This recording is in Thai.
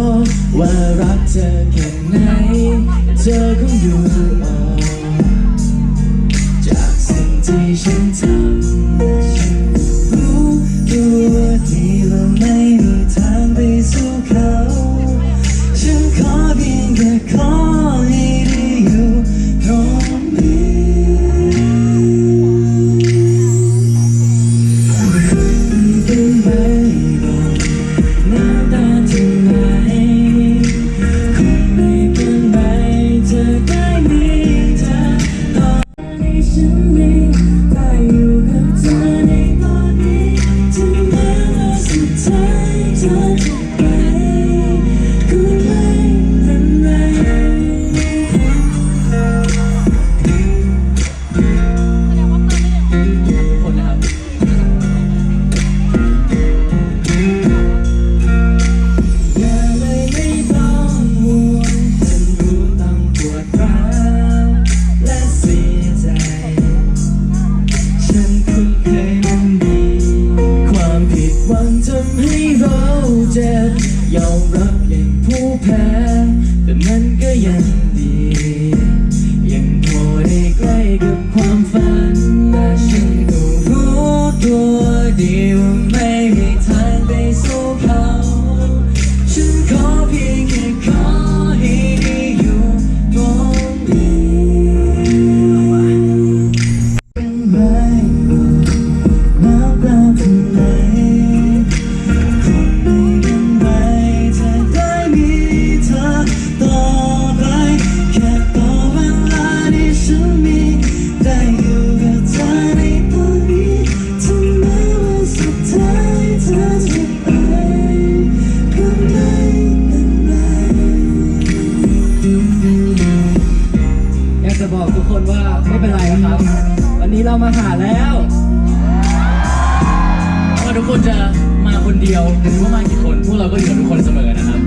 ้ว่ารักเธอแค่ไหน เธอคงดูออกจากสิ่งที่ฉันทำ ยอมรับอย่างผู้แพ้ แต่มันก็ยังดี ยังพอได้ใกล้กับความฝัน และฉันก็รู้ตัวดีว่าไม่มีทาง ไรครับ วันนี้เรามาหาแล้วว่าทุกคนจะมาคนเดียวหรือว่ามากี่คน พวกเราก็อยู่กับทุกคนเสมอนะครับ